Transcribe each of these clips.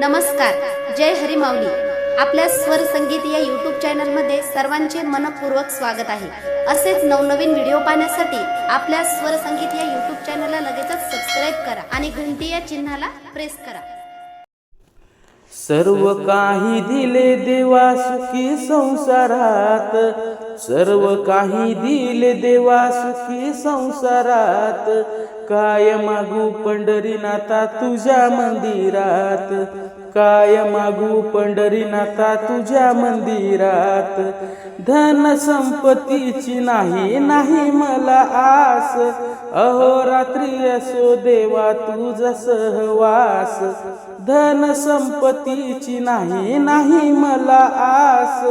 नमस्कार जय हरिमाऊली. आपल्या स्वर संगीत या यूट्यूब चॅनलमध्ये सर्वांचे मनपूर्वक स्वागत आहे. असेच नवनवीन व्हिडिओ पाहण्यासाठी आपल्या स्वर संगीत या यूट्यूब चॅनलला लगेचच सबस्क्राईब करा आणि घंटी या चिन्हाला प्रेस करा. सर्व काही दिले देवा सुखी संसारात. सर्व काही दिले देवा सुखी संसारात. काय मागू पंढरीनाथा तुझ्या मंदिरात. काय मागू पंढरीनाथा तुझ्या मंदिरात. धन संपत्तीची नाही नाही मला आस. अहोरात्री असो देवा तुझा सहवास धन संपत्तीची नाही नाही मला आस.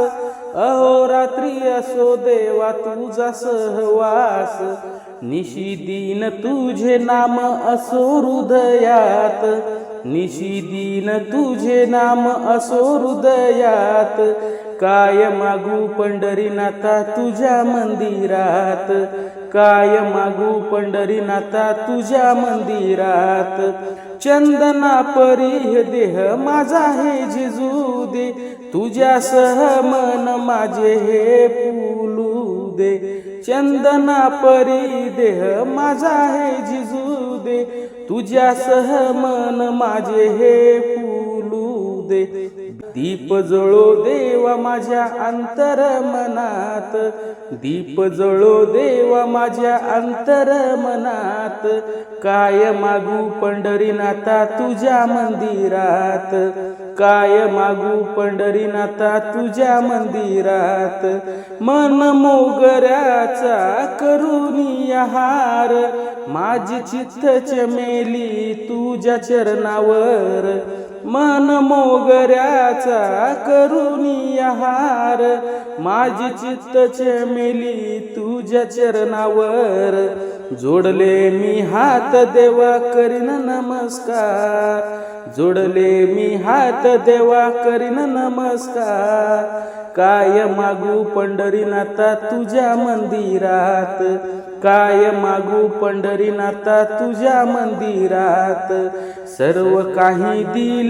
अहोरात्री असो देवा तुझा सहवास निशिदीन तुझे नाम असो हृदयात. निशिदीन तुझे नाम असो हृदयात. काय मागू पंढरीनाथा तुझ्या मंदिरात. काय मागू पंढरीनाथा तुझ्या मंदिरात. चंदना परी देह माझा हे जिजू दे तुझ्यासह मन माझे हे फुलू दे चंदना परी देह माझा हे जिजू दे. तुझ्या सह मन माझे हे फुलू दे. दीप जळो देवा माझ्या अंतर मनात दीप जळो देवा माझ्या अंतर मनात काय मागू पंढरीनाथा तुझ्या मंदिरात? काय मागू पंढरीनाथा तुझ्या मंदिरात? मन मोगऱ्याचा करुणी हार माझी चित्त चमेली तुझ्या चरणावर. मन मोगऱ्याचा करुणी हार माझी चित्त चमेली तुझ्या चरणावर. जोडले मी हात देवा करीन नमस्कार. जोडले मी हात देवा करीन नमस्कार. काय मागू पंढरीनाथा तुझ्या मंदिरात? काय मागू पंढरीनाथा तुझ्या मंदिरात? सर्व काही दिल